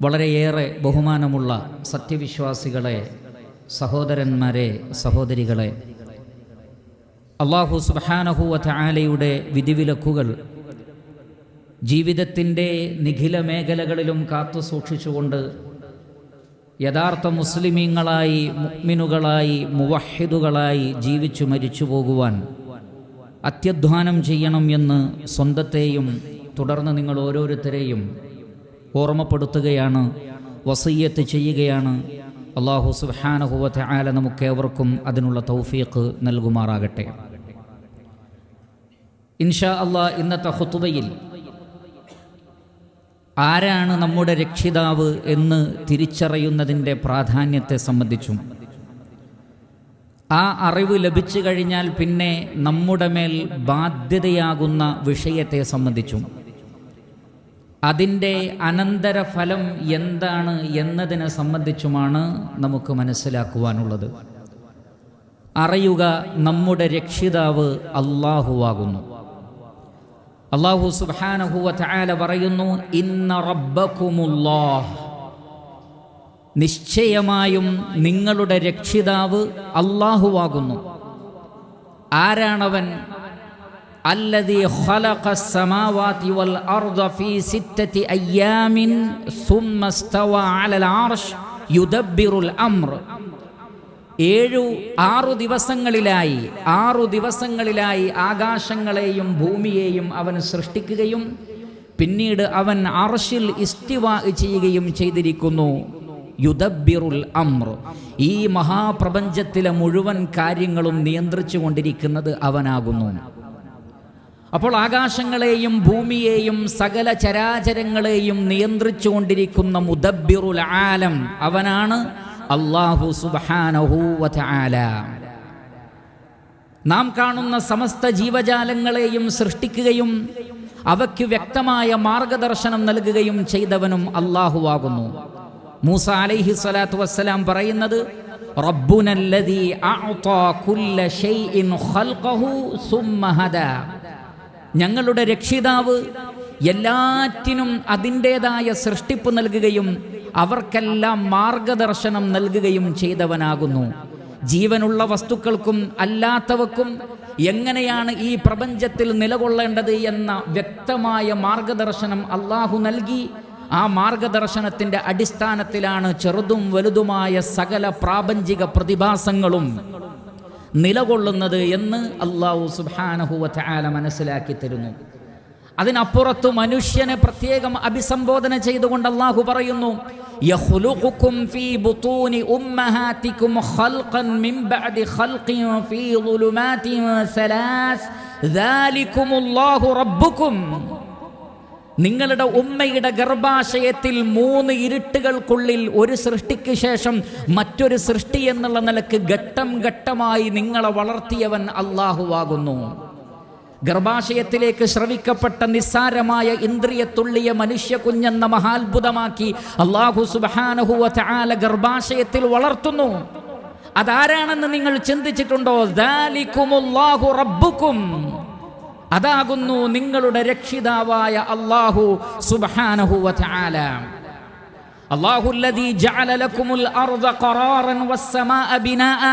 വളരെയേറെ ബഹുമാനമുള്ള സത്യവിശ്വാസികളെ സഹോദരന്മാരെ സഹോദരികളെ അള്ളാഹു സുബാനഹുവ ആലയുടെ വിധിവിലക്കുകൾ ജീവിതത്തിന്റെ നിഖില മേഖലകളിലും കാത്തു സൂക്ഷിച്ചുകൊണ്ട് യഥാർത്ഥ മുസ്ലിമീങ്ങളായി മുക്മിനുകളായി മുവഹിദുകളായി ജീവിച്ചു മരിച്ചു പോകുവാൻ അത്യധ്വാനം ചെയ്യണം എന്ന് സ്വന്തത്തെയും തുടർന്ന് നിങ്ങൾ ഓരോരുത്തരെയും ഓർമ്മപ്പെടുത്തുകയാണ് വസയ്യത്ത് ചെയ്യുകയാണ്. അള്ളാഹു സുബാനഹുവത്ത് ആല നമുക്കേവർക്കും അതിനുള്ള തൗഫീഖ് നൽകുമാറാകട്ടെ. ഇൻഷാ അള്ളാ ഇന്നത്തെ ഹുത്തുബയിൽ ആരാണ് നമ്മുടെ രക്ഷിതാവ് എന്ന് തിരിച്ചറിയുന്നതിന്റെ പ്രാധാന്യത്തെ സംബന്ധിച്ചും ആ അറിവ് ലഭിച്ചു കഴിഞ്ഞാൽ പിന്നെ നമ്മുടെ മേൽ ബാധ്യതയാകുന്ന വിഷയത്തെ സംബന്ധിച്ചും അതിന്റെ അനന്തരഫലം എന്താണ് എന്നതിനെ സംബന്ധിച്ചുമാണ് നമുക്ക് മനസ്സിലാക്കുവാനുള്ളത്. അറിയുക നമ്മുടെ രക്ഷിതാവ് അള്ളാഹുവാകുന്നു അള്ളാഹു സുബാനഹുവ ചായാല പറയുന്നു ഇന്ന റബ്ബക്കുമുല്ലാഹ് നിശ്ചയമായും നിങ്ങളുടെ രക്ഷിതാവ് അള്ളാഹുവാകുന്നു ആരാണവൻ الذي خلق السماوات والأرض في ستة أيام ثم استوى على العرش يدبر الأمر ഏഴു ആറു ദിവസങ്ങളിലായി ആറു ദിവസങ്ങളിലായി ആകാശങ്ങളെയും ഭൂമിയെയും അവൻ സൃഷ്ടിക്കുകയും പിന്നീട് അവൻ അർഷിൽ ഇസ്തിവാ ചെയ്യുകയും ചെയ്തിരിക്കുന്നു യുദബിറുൽ അമ്ര ഈ മഹാപ്രപഞ്ചത്തിലെ മുഴുവൻ കാര്യങ്ങളും നിയന്ത്രിച്ചു കൊണ്ടിരിക്കുന്നത് അവനാകുന്നു അപ്പോൾ ആകാശങ്ങളെയും ഭൂമിയെയും സകല ചരാചരങ്ങളെയും നിയന്ത്രിച്ചുകൊണ്ടിരിക്കുന്ന മുദബിറുൽ ആലം അവനാണ് അള്ളാഹു സുബാനഹൂവല നാം കാണുന്ന സമസ്ത ജീവജാലങ്ങളെയും സൃഷ്ടിക്കുകയും അവയ്ക്ക് വ്യക്തമായ മാർഗദർശനം നൽകുകയും ചെയ്തവനും അള്ളാഹുവാകുന്നു മൂസ അലൈഹി സ്വലാത്തു വസ്സലാം പറയുന്നത് റബ്ബുനല്ലദീ അഅ്താ കുല്ല ഷൈഇൻ ഖൽഖഹു സുമ്മ ഹദാ. ഞങ്ങളുടെ രക്ഷിതാവ് എല്ലാറ്റിനും അതിന്റെതായ സൃഷ്ടിപ്പ് നൽകുകയും അവർക്കെല്ലാം മാർഗദർശനം നൽകുകയും ചെയ്തവനാകുന്നു. ജീവനുള്ള വസ്തുക്കൾക്കും അല്ലാത്തവക്കും എങ്ങനെയാണ് ഈ പ്രപഞ്ചത്തിൽ നിലകൊള്ളേണ്ടത് എന്ന വ്യക്തമായ മാർഗദർശനം അള്ളാഹു നൽകി. ആ മാർഗദർശനത്തിന്റെ അടിസ്ഥാനത്തിലാണ് ചെറുതും വലുതുമായ സകല പ്രാപഞ്ചിക പ്രതിഭാസങ്ങളും നിലകൊള്ളുന്നത് എന്ന് അള്ളാഹു സുബാനഹുവ ആല മനസ്സിലാക്കി തരുന്നു. അതിനപ്പുറത്ത് മനുഷ്യനെ പ്രത്യേകം അഭിസംബോധന ചെയ്തുകൊണ്ട് അള്ളാഹു പറയുന്നു നിങ്ങളുടെ ഉമ്മയുടെ ഗർഭാശയത്തിൽ മൂന്ന് ഇരുട്ടുകൾക്കുള്ളിൽ ഒരു സൃഷ്ടിക്ക് ശേഷം മറ്റൊരു സൃഷ്ടി എന്നുള്ള നിലയ്ക്ക് ഘട്ടം ഘട്ടമായി നിങ്ങളെ വളർത്തിയവൻ അള്ളാഹുവാകുന്നു ഗർഭാശയത്തിലേക്ക് ശ്രവിക്കപ്പെട്ട നിസ്സാരമായ ഇന്ദ്രിയത്തുള്ളിയ മനുഷ്യ കുഞ്ഞെന്ന മഹാത്ഭുതമാക്കി അള്ളാഹു സുബാനഹുവ ചാല ഗർഭാശയത്തിൽ വളർത്തുന്നു. അതാരാണെന്ന് നിങ്ങൾ ചിന്തിച്ചിട്ടുണ്ടോ? റബ്ബുക്കും. അതാകുന്നു നിങ്ങളുടെ രക്ഷിതാവായ അള്ളാഹു സുബാനഹുവ ചാല الله الذي جعل لكم الأرض قرارا والسماء بناء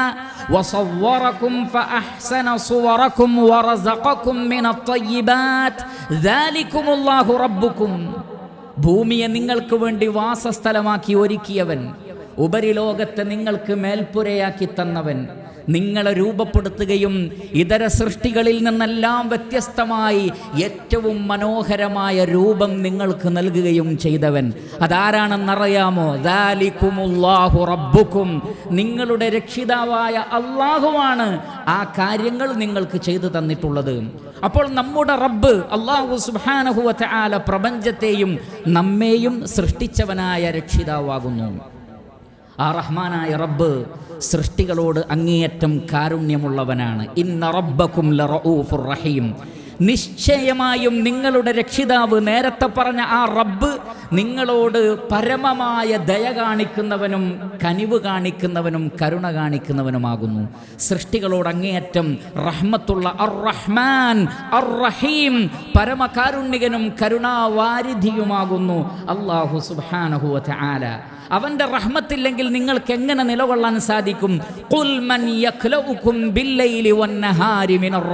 وصوركم فأحسن صوركم ورزقكم من الطيبات ذلكم الله ربكم ഭൂമിയെ നിങ്ങൾക്ക് വേണ്ടി വാസസ്ഥലമാക്കി ഒരുക്കിയവൻ ഉപരിലോകത്തെ നിങ്ങൾക്ക് മേൽപ്പുരയാക്കി തന്നവൻ നിങ്ങളെ രൂപപ്പെടുത്തുകയും ഇതര സൃഷ്ടികളിൽ നിന്നെല്ലാം വ്യത്യസ്തമായി ഏറ്റവും മനോഹരമായ രൂപം നിങ്ങൾക്ക് നൽകുകയും ചെയ്തവൻ. അതാരാണെന്നറിയാമോ റബ്ബുക്കും. നിങ്ങളുടെ രക്ഷിതാവായ അള്ളാഹുവാണ് ആ കാര്യങ്ങൾ നിങ്ങൾക്ക് ചെയ്തു തന്നിട്ടുള്ളത്. അപ്പോൾ നമ്മുടെ റബ്ബ് അള്ളാഹു സുബാനഹുവ പ്രപഞ്ചത്തെയും നമ്മെയും സൃഷ്ടിച്ചവനായ രക്ഷിതാവാകുന്നു. ആ റഹ്മാനായ റബ്ബ് സൃഷ്ടികളോട് അങ്ങേയറ്റം കാരുണ്യമുള്ളവനാണ്. ഇന്ന റബ്ബക്കും റഹീം. നിശ്ചയമായും നിങ്ങളുടെ രക്ഷിതാവ് നേരത്തെ പറഞ്ഞ ആ റബ്ബ് നിങ്ങളോട് പരമമായ ദയ കാണിക്കുന്നവനും കനിവ് കാണിക്കുന്നവനും കരുണ കാണിക്കുന്നവനുമാകുന്നു. സൃഷ്ടികളോട് അങ്ങേയറ്റം റഹ്മത്തുള്ള അർ റഹ്മാൻ അർ റഹീം പരമകാരുണ്യകനും കരുണാവാരിധിയുമാകുന്നു. അള്ളാഹു സുബാനഹുവ ആല അവന്റെ റഹ്മത്തില്ലെങ്കിൽ നിങ്ങൾക്ക് എങ്ങനെ നിലകൊള്ളാൻ സാധിക്കും? ഖുൽ മൻ യഖ്ലഉകും ബില്ലൈലി വന്നഹാരി മിനർ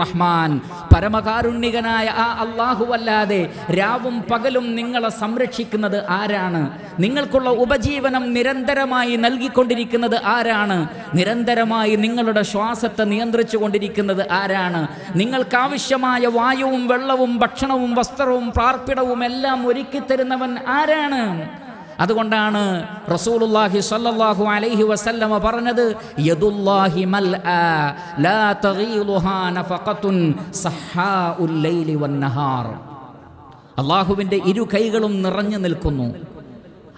റഹ്മാൻ പരമകാരുണ്യകനായ ആ അള്ളാഹുവല്ലാതെ രാവും പകലും നിങ്ങളെ സംരക്ഷിക്കുന്നത് ആരാണ്? നിങ്ങൾക്കുള്ള ഉപജീവനം നിരന്തരമായി നൽകിക്കൊണ്ടിരിക്കുന്നത് ആരാണ്? നിരന്തരമായി നിങ്ങളുടെ ശ്വാസത്തെ നിയന്ത്രിച്ചു കൊണ്ടിരിക്കുന്നത് ആരാണ്? നിങ്ങൾക്കാവശ്യമായ വായുവും വെള്ളവും ഭക്ഷണവും വസ്ത്രവും പാർപ്പിടവും എല്ലാം ഒരുക്കി തരുന്നവൻ ആരാണ്? അതുകൊണ്ടാണ് റസൂലുള്ളാഹി സ്വല്ലല്ലാഹു അലൈഹി വസല്ലമ പറഞ്ഞത് യദുല്ലാഹി മൽആ ലാ തഗീലുഹാ നഫഖത്തുൻ സഹാഉൽ ലൈലി വന്നഹാർ അള്ളാഹുവിന്റെ ഇരു കൈകളും നിറഞ്ഞു നിൽക്കുന്നു.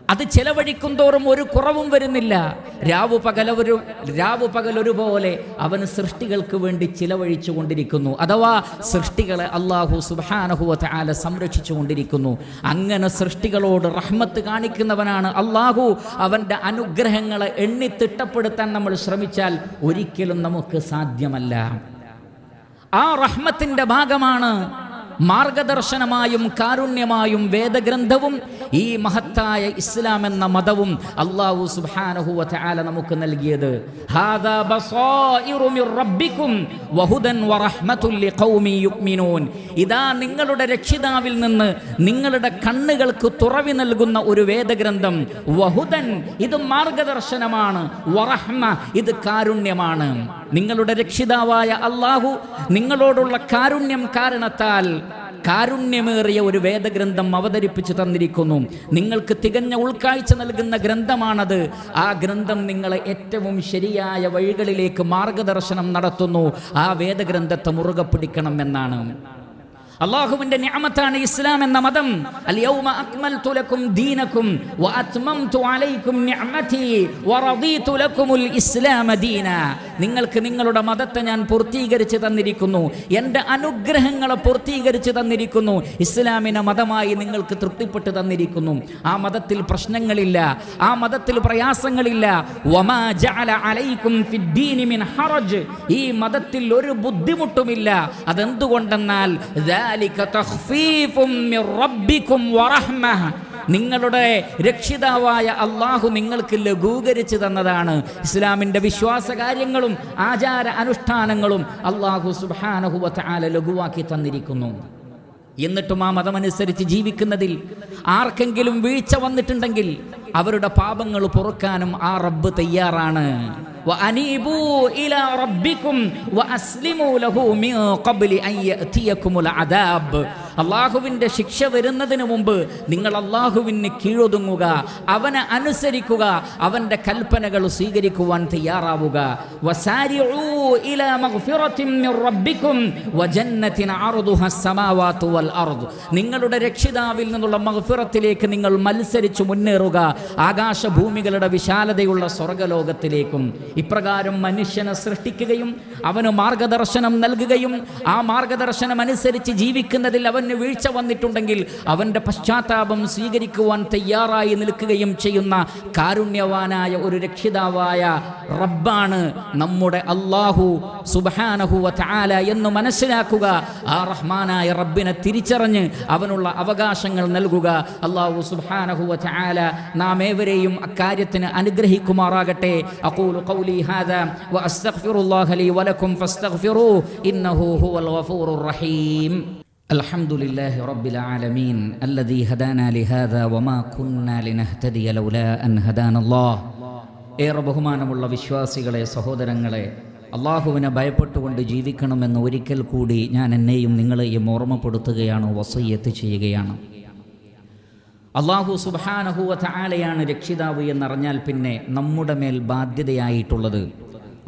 അത് ചെലവഴിക്കും തോറും ഒരു കുറവും വരുന്നില്ല. രാവു പകലൊരു രാവു പകലൊരുപോലെ അവൻ സൃഷ്ടികൾക്ക് വേണ്ടി ചിലവഴിച്ചു കൊണ്ടിരിക്കുന്നു. അഥവാ സൃഷ്ടികളെ അള്ളാഹു സുബാനഹുവത്ത് ആല സംരക്ഷിച്ചു കൊണ്ടിരിക്കുന്നു. അങ്ങനെ സൃഷ്ടികളോട് റഹ്മത്ത് കാണിക്കുന്നവനാണ് അള്ളാഹു അവന്റെ അനുഗ്രഹങ്ങളെ എണ്ണി തിട്ടപ്പെടുത്താൻ നമ്മൾ ശ്രമിച്ചാൽ ഒരിക്കലും നമുക്ക് സാധ്യമല്ല. ആ റഹ്മത്തിന്റെ ഭാഗമാണ് മാർഗദർശനമായും കാരുണ്യമായും വേദഗ്രന്ഥവും ഈ മഹത്തായ ഇസ്ലാം എന്ന മതവും അള്ളാഹു സുബ്ഹാനഹു വതആല നമുക്ക് നൽകിയത്. ഇതാ നിങ്ങളുടെ രക്ഷിതാവിൽ നിന്ന് നിങ്ങളുടെ കണ്ണുകൾക്ക് തുറവി നൽകുന്ന ഒരു വേദഗ്രന്ഥം. വഹുദൻ ഇത് മാർഗദർശനമാണ്. വറഹ്മ ഇത് കാരുണ്യമാണ്. നിങ്ങളുടെ രക്ഷിതാവായ അള്ളാഹു നിങ്ങളോടുള്ള കാരുണ്യം കാരണത്താൽ കാരുണ്യമേറിയ ഒരു വേദഗ്രന്ഥം അവതരിപ്പിച്ചു തന്നിരിക്കുന്നു. നിങ്ങൾക്ക് തികഞ്ഞ ഉൾക്കാഴ്ച നൽകുന്ന ഗ്രന്ഥമാണത്. ആ ഗ്രന്ഥം നിങ്ങളെ ഏറ്റവും ശരിയായ വഴികളിലേക്ക് മാർഗദർശനം നടത്തുന്നു. ആ വേദഗ്രന്ഥത്തെ മുറുകെ പിടിക്കണം എന്നാണ്. അള്ളാഹുവിന്റെ നിഅമത്താണ് ഇസ്ലാം എന്ന മതം. അൽയൗമ അക്മൽതു ലക്കും ദീനക്കും വഅത്മംതു അലൈക്കും നിഅമതി വറദീതു ലക്കുമുൽ ഇസ്ലാമ ദീന. നിങ്ങൾക്ക് നിങ്ങളുടെ മതത്തെ ഞാൻ പൂർത്തീകരിച്ച് തന്നിരിക്കുന്നു. എന്റെ അനുഗ്രഹങ്ങളെ പൂർത്തീകരിച്ച് തന്നിരിക്കുന്നു. ഇസ്ലാമിനെ മതമായി നിങ്ങൾക്ക് തൃപ്തിപ്പെട്ട് തന്നിരിക്കുന്നു. ആ മതത്തിൽ പ്രശ്നങ്ങളില്ല. ആ മതത്തിൽ പ്രയാസങ്ങളില്ല. ഈ മതത്തിൽ ഒരു ബുദ്ധിമുട്ടുമില്ല. അതെന്തുകൊണ്ടെന്നാൽ നിങ്ങളുടെ രക്ഷിതാവായ അള്ളാഹു നിങ്ങൾക്ക് ലഘൂകരിച്ചു തന്നതാണ്. ഇസ്ലാമിന്റെ വിശ്വാസ കാര്യങ്ങളും ആചാര അനുഷ്ഠാനങ്ങളും അള്ളാഹു സുബാനഹുവത്ത് ലഘുവാക്കി തന്നിരിക്കുന്നു. എന്നിട്ടും ആ മതമനുസരിച്ച് ജീവിക്കുന്നതിൽ ആർക്കെങ്കിലും വീഴ്ച വന്നിട്ടുണ്ടെങ്കിൽ അവരുടെ പാപങ്ങൾ പൊറുക്കാനും ആ റബ്ബ് തയ്യാറാണ്. റബ്ബിക്കും അള്ളാഹുവിന്റെ ശിക്ഷ വരുന്നതിന് മുമ്പ് നിങ്ങൾ അള്ളാഹുവിന് കീഴൊതുങ്ങുക അവനെ അനുസരിക്കുക അവന്റെ കൽപ്പനകൾ സ്വീകരിക്കുവാൻ തയ്യാറാവുക. നിങ്ങളുടെ രക്ഷിതാവിൽ നിന്നുള്ള മഹഫിറത്തിലേക്ക് നിങ്ങൾ മത്സരിച്ചു മുന്നേറുക. ആകാശഭൂമികളുടെ വിശാലതയുള്ള സ്വർഗലോകത്തിലേക്കും ഇപ്രകാരം മനുഷ്യനെ സൃഷ്ടിക്കുകയും അവന് മാർഗദർശനം നൽകുകയും ആ മാർഗദർശനം അനുസരിച്ച് ജീവിക്കുന്നതിൽ അവൻ അവന് വീഴ്ച വന്നിട്ടുണ്ടെങ്കിൽ അവന്റെ പശ്ചാത്താപം സ്വീകരിക്കുവാൻ തയ്യാറായി നിൽക്കുകയും ചെയ്യുന്ന കാരുണ്യവാനായ ഒരു രക്ഷിതാവായ റബ്ബാണ് നമ്മുടെ അള്ളാഹു സുബാനഹുവ വാല എന്ന് മനസ്സിലാക്കുക. ആ റഹ്മാനായ റബ്ബിനെ തിരിച്ചറിഞ്ഞ് അവനുള്ള അവകാശങ്ങൾ നൽകുക. അള്ളാഹു സുബാനഹുവ വാല നാം ഏവരെയും അക്കാര്യത്തിന് അനുഗ്രഹിക്കുമാറാകട്ടെ. അക്കൂലു قولي هذا وأستغفر الله لي ولكم فاستغفروه إنه هو الغفور റഹീം. الحمد لله رب العالمين الذي هدانا لهذا وما كنا لنهتدي لولا أن هدانا الله ഏറെ ബഹുമാനമുള്ള വിശ്വാസികളെ സഹോദരങ്ങളെ അള്ളാഹുവിനെ ഭയപ്പെട്ടുകൊണ്ട് ജീവിക്കണമെന്ന് ഒരിക്കൽ കൂടി ഞാൻ എന്നെയും നിങ്ങളെയും ഓർമ്മപ്പെടുത്തുകയാണ് വസയ്യത്ത് ചെയ്യുകയാണ് അള്ളാഹു സുബാനഹുവ ആലയാണ് രക്ഷിതാവ് എന്നറിഞ്ഞാൽ പിന്നെ നമ്മുടെ മേൽ ബാധ്യതയായിട്ടുള്ളത്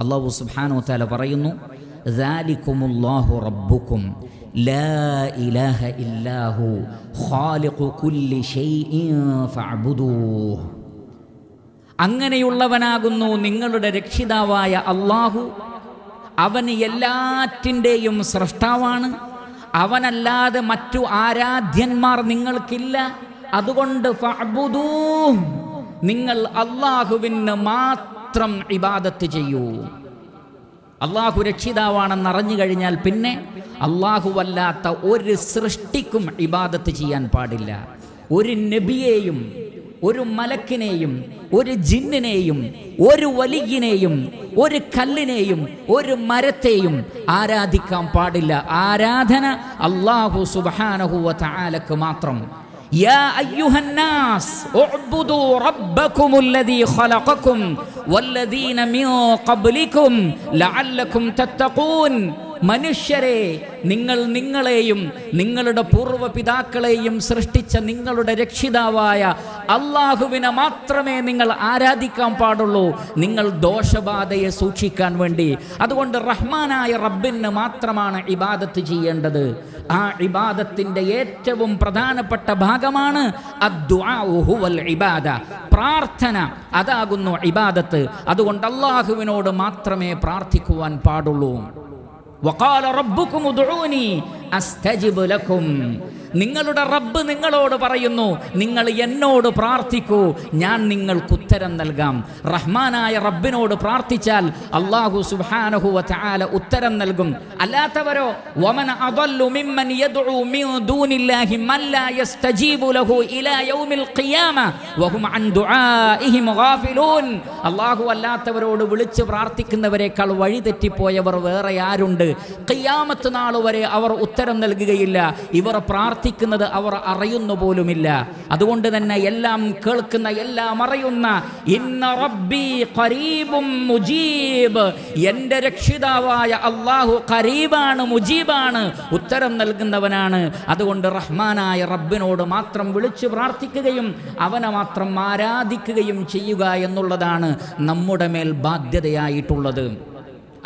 അള്ളാഹു സുബാനു താല പറയുന്നു ذلكمullahu റബ്ബുക്കും ലാ ഇലാഹ ഇല്ലാഹു ഖാലിഖു കുല്ലി ഷൈഇൻ ഫഅബ്ദൂഹ് അങ്ങനെയുള്ളവനാകുന്നു നിങ്ങളുടെ രക്ഷിതാവായ അള്ളാഹു അവന് എല്ലാറ്റിൻ്റെയും സൃഷ്ടാവാണ് അവനല്ലാതെ മറ്റു ആരാധ്യന്മാർ നിങ്ങൾക്കില്ല അതുകൊണ്ട് ഫഅ്ബുദൂ. നിങ്ങൾ അള്ളാഹുവിന് മാത്രം ഇബാദത്ത് ചെയ്യൂ അള്ളാഹു രക്ഷിതാവാണെന്ന് അറിഞ്ഞു കഴിഞ്ഞാൽ പിന്നെ അള്ളാഹുവല്ലാത്ത ഒരു സൃഷ്ടിക്കും ഇബാദത്ത് ചെയ്യാൻ പാടില്ല. ഒരു നബിയെയും ഒരു മലക്കിനെയും ഒരു ജിന്നിനെയും ഒരു വലിയനെയും ഒരു കല്ലിനെയും ഒരു മരത്തെയും ആരാധിക്കാൻ പാടില്ല. ആരാധന അള്ളാഹു സുബാനഹുവ താലക്ക് മാത്രം. يا أيها الناس اعبدوا ربكم الذي خلقكم والذين من قبلكم لعلكم تتقون. മനുഷ്യരെ നിങ്ങൾ നിങ്ങളെയും നിങ്ങളുടെ പൂർവ പിതാക്കളെയും സൃഷ്ടിച്ച നിങ്ങളുടെ രക്ഷിതാവായ അള്ളാഹുവിനെ മാത്രമേ നിങ്ങൾ ആരാധിക്കാൻ പാടുള്ളൂ. നിങ്ങൾ ദോഷബാധയെ സൂക്ഷിക്കാൻ വേണ്ടി. അതുകൊണ്ട് റഹ്മാനായ റബ്ബിന് മാത്രമാണ് ഇബാദത്ത് ചെയ്യേണ്ടത്. ആ ഇബാദത്തിന്റെ ഏറ്റവും പ്രധാനപ്പെട്ട ഭാഗമാണ് ഇബാദ. പ്രാർത്ഥന അതാകുന്നു ഇബാദത്ത്. അതുകൊണ്ട് അള്ളാഹുവിനോട് മാത്രമേ പ്രാർത്ഥിക്കുവാൻ പാടുള്ളൂ. വഖാല റബ്ബുക്കും ഉദ്ഉനി അസ്തജിബ് ലക്കും നിങ്ങളുടെ റബ്ബ് നിങ്ങളോട് പറയുന്നു നിങ്ങൾ എന്നോട് പ്രാർത്ഥിക്കൂ ഞാൻ നിങ്ങൾക്ക് ഉത്തരം നൽകാം. റഹ്മാനായ റബ്ബിനോട് പ്രാർത്ഥിച്ചാൽ അള്ളാഹു സുബ്ഹാനഹു വതആല ഉത്തരം നൽകും. അല്ലാത്തവരോ വമൻ അദല്ലു മിമ്മൻ മിൻ യസ്തജീബു ലഹു ഇലാ യൗമിൽ ഖിയാമ വഹും അൻ അള്ളാഹു അല്ലാത്തവരോട് വിളിച്ച് പ്രാർത്ഥിക്കുന്നവരെക്കാൾ വഴിതെറ്റിപ്പോയവർ വേറെ ആരുണ്ട്? ഖിയാമത്ത് നാൾ വരെ അവർ ഉത്തരം നൽകുകയില്ല. ഇവർ പ്രാർത്ഥിക്കുന്നത് അവർ അറിയുന്നു പോലുമില്ല അതുകൊണ്ട് തന്നെ എല്ലാം കേൾക്കുന്ന എല്ലാം അറിയുന്ന ഇന്ന റബ്ബി ഖരീബും മുജീബ്. എന്റെ രക്ഷിതാവായ അള്ളാഹു ഖരീബാണ് മുജീബാണ്. ഉത്തരം നൽകുന്നവനാണ്. അതുകൊണ്ട് റഹ്മാനായ റബ്ബിനോട് മാത്രം വിളിച്ചു പ്രാർത്ഥിക്കുകയും അവനെ മാത്രം ആരാധിക്കുകയും ചെയ്യുക എന്നുള്ളതാണ് നമ്മുടെ മേൽ ബാധ്യതയായിട്ടുള്ളത്.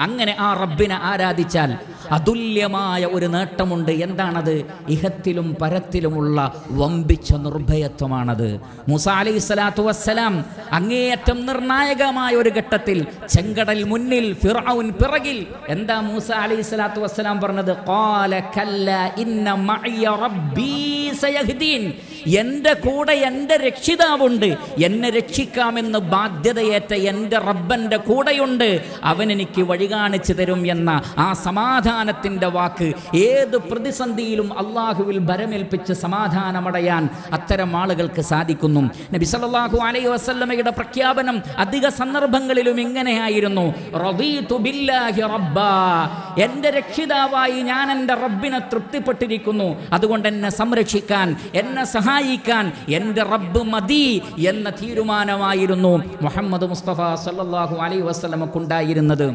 അങ്ങനെ ആ റബ്ബിനെ ആരാധിച്ചാൽ അതുല്യമായ ഒരു നേട്ടമുണ്ട്. എന്താണത്? ഇഹത്തിലും പരത്തിലുമുള്ള വമ്പിച്ച നിർഭയത്വമാണത്. മൂസ അലൈഹി സ്വലാത്തു വസ്സലാം അങ്ങേയറ്റം നിർണായകമായ ഒരു ഘട്ടത്തിൽ ചെങ്കടൽ മുന്നിൽ ഫിറൌൻ പിറകിൽ എന്താ മൂസ അലൈഹി സ്വലാത്തു വസ്സലാം പറഞ്ഞത്? ഖാല കല്ല ഇന്ന മഅയ റബ്ബീ സയഹ്ദീൻ. എന്റെ കൂടെ എന്റെ രക്ഷിതാവുണ്ട്. എന്നെ രക്ഷിക്കാമെന്ന് ബാധ്യതയേറ്റ എന്റെ റബ്ബന്റെ കൂടെയുണ്ട്. അവൻ എനിക്ക് വഴി കാണിച്ചു തരും എന്ന ആ സമാധാനത്തിന്റെ വാക്ക്. ഏത് പ്രതിസന്ധിയിലും അള്ളാഹുവിൽ ഭരമേൽപ്പിച്ച് സമാധാനമടയാൻ അത്തരം ആളുകൾക്ക് സാധിക്കുന്നു. നബി സല്ലല്ലാഹു അലൈഹി വസല്ലമയുടെ പ്രഖ്യാപനം അധിക സന്ദർഭങ്ങളിലും ഇങ്ങനെയായിരുന്നു. എന്റെ രക്ഷിതാവായി ഞാൻ എന്റെ റബ്ബിനെ തൃപ്തിപ്പെട്ടിരിക്കുന്നു. അതുകൊണ്ട് എന്നെ സംരക്ഷിക്കാൻ എന്നെ സഹായിക്കാൻ എന്റെ റബ്ബ് മതി എന്ന തീരുമാനമായിരുന്നു മുഹമ്മദ് മുസ്തഫ സല്ലല്ലാഹു അലൈഹി വസല്ലമക്കുണ്ടായിരുന്നത്.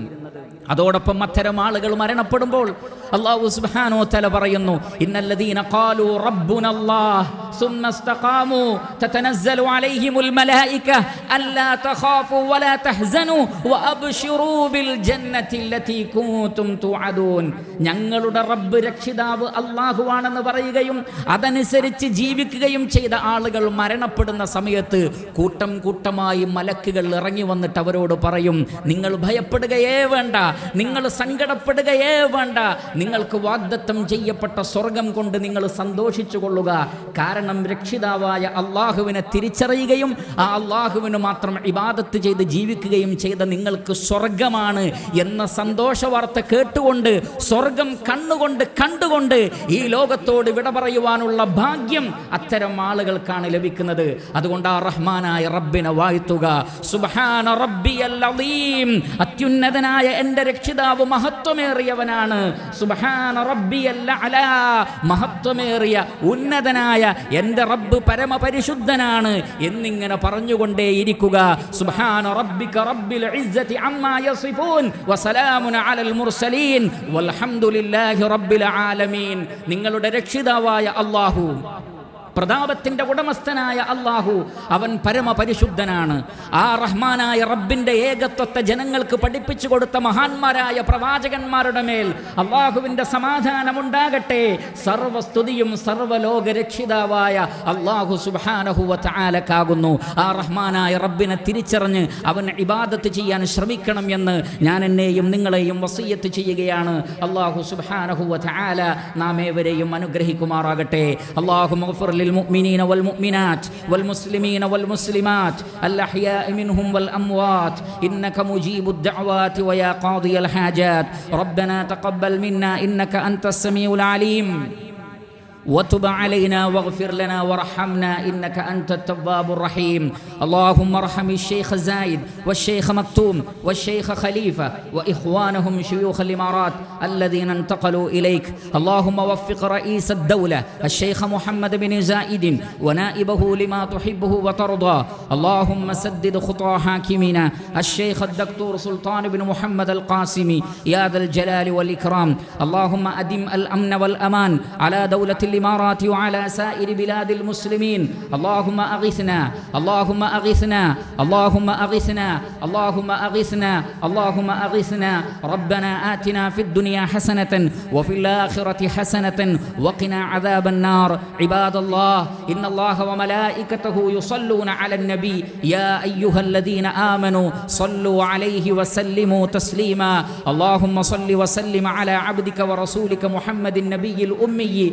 അതോടൊപ്പം അത്തരം ആളുകൾ മരണപ്പെടുമ്പോൾ അള്ളാഹു സുബ്ഹാനോ തല പറയുന്നു ഇന്നല്ലദീന ഖാലു റബ്ബുനല്ലാഹ് സുമ്മ ഇസ്തഖാമു തതനസ്സലു അലൈഹിമുൽ മലായിക അല്ലാ തഖാഫു വലാ തഹ്സനു വഅബ്ശിറൂ ബിൽ ജന്നത്തി അല്ലതി കുൻതും തുഅദൂൻ. ഞങ്ങളുടെ റബ്ബ് രക്ഷിതാവ് അല്ലാഹുവാണെന്ന് പറയുകയും അതനുസരിച്ച് ജീവിക്കുകയും ചെയ്ത ആളുകൾ മരണപ്പെടുന്ന സമയത്ത് കൂട്ടം കൂട്ടമായി മലക്കുകൾ ഇറങ്ങി വന്നിട്ട് അവരോട് പറയും നിങ്ങൾ ഭയപ്പെടുകയേ വേണ്ട നിങ്ങൾ സങ്കടപ്പെടുകയേ വേണ്ട. നിങ്ങൾക്ക് വാഗ്ദത്തം ചെയ്യപ്പെട്ട സ്വർഗം കൊണ്ട് നിങ്ങൾ സന്തോഷിച്ചു കൊള്ളുക. കാരണം രക്ഷിതാവായ അള്ളാഹുവിനെ തിരിച്ചറിയുകയും ആ അള്ളാഹുവിന് മാത്രം ഇബാദത്ത് ചെയ്ത് ജീവിക്കുകയും ചെയ്ത നിങ്ങൾക്ക് സ്വർഗമാണ് എന്ന സന്തോഷ വാർത്ത കേട്ടുകൊണ്ട് സ്വർഗം കണ്ണുകൊണ്ട് കണ്ടുകൊണ്ട് ഈ ലോകത്തോട് വിട പറയുവാനുള്ള ഭാഗ്യം അത്തരം ആളുകൾക്കാണ് ലഭിക്കുന്നത്. അതുകൊണ്ട് ആ റഹ്മാനായ റബ്ബിനെ വാഴ്ത്തുക. സുബാന റബ്ബിയൽ അത്യുന്നതനായ എന്റെ രക്ഷിതാവ് മഹത്വമേറിയവനാണ്. സുബ്ഹാന റബ്ബിയല്ല അല മഹത്വമേറിയ ഉന്നതനായ എന്റെ റബ്ബ് പരമപരിശുദ്ധനാണ് എന്നിങ്ങനെ പറഞ്ഞുകൊണ്ടേയിരിക്കുക. സുബ്ഹാന റബ്ബിക റബ്ബിൽ ഇസ്സതി അമ്മാ യസിഫൂൻ. വസലാമുന അലൽ മുർസലീൻ. വൽഹംദുലില്ലാഹി റബ്ബിൽ ആലമീൻ. നിങ്ങളുടെ രക്ഷിതാവായ അല്ലാഹു. പ്രതാപത്തിന്റെ ഉടമസ്ഥനായ അള്ളാഹു അവൻ പരമപരിശുദ്ധനാണ്. ആ റഹ്മാനായ റബ്ബിന്റെ ഏകത്വത്തെ ജനങ്ങൾക്ക് പഠിപ്പിച്ചു കൊടുത്ത മഹാന്മാരായ പ്രവാചകന്മാരുടെ മേൽ അള്ളാഹുവിന്റെ സമാധാനമുണ്ടാകട്ടെ. സർവസ്തുതിയും സർവലോക രക്ഷിതാവായ അള്ളാഹു സുബാനഹുവ ആലക്കാകുന്നു ആ റഹ്മാനായ റബ്ബിനെ തിരിച്ചറിഞ്ഞ് അവൻ ഇബാദത്ത് ചെയ്യാൻ ശ്രമിക്കണം എന്ന് ഞാൻ എന്നെയും നിങ്ങളെയും വസീയത്ത് ചെയ്യുകയാണ്. അള്ളാഹു സുബാനഹുവ ആല നാം ഏവരെയും അനുഗ്രഹിക്കുമാറാകട്ടെ. അള്ളാഹു للمؤمنين والمؤمنات والمسلمين والمسلمات الأحياء منهم والأموات إنك مجيب الدعوات ويا قاضي الحاجات ربنا تقبل منا إنك أنت السميع العليم وتب علينا واغفر لنا وارحمنا إنك أنت التواب الرحيم. اللهم ارحم الشيخ زايد والشيخ مكتوم والشيخ خليفة وإخوانهم شيوخ الإمارات الذين انتقلوا إليك. اللهم وفق رئيس الدولة الشيخ محمد بن زايد ونائبه لما تحبه وترضى. اللهم سدد خطى حاكمنا الشيخ الدكتور سلطان بن محمد القاسمي يا ذا الجلال والإكرام. اللهم أدم الأمن والأمان على دولة الإمارات وعلى سائر بلاد المسلمين. اللهم أغثنا اللهم أغثنا اللهم أغثنا اللهم أغثنا اللهم أغثنا. ربنا آتنا في الدنيا حسنة وفي الآخرة حسنة وقنا عذاب النار. عباد الله إن الله وملائكته يصلون على النبي. يا أيها الذين آمنوا صلوا عليه وسلموا تسليما. اللهم صل وسلم على عبدك ورسولك محمد النبي الأمي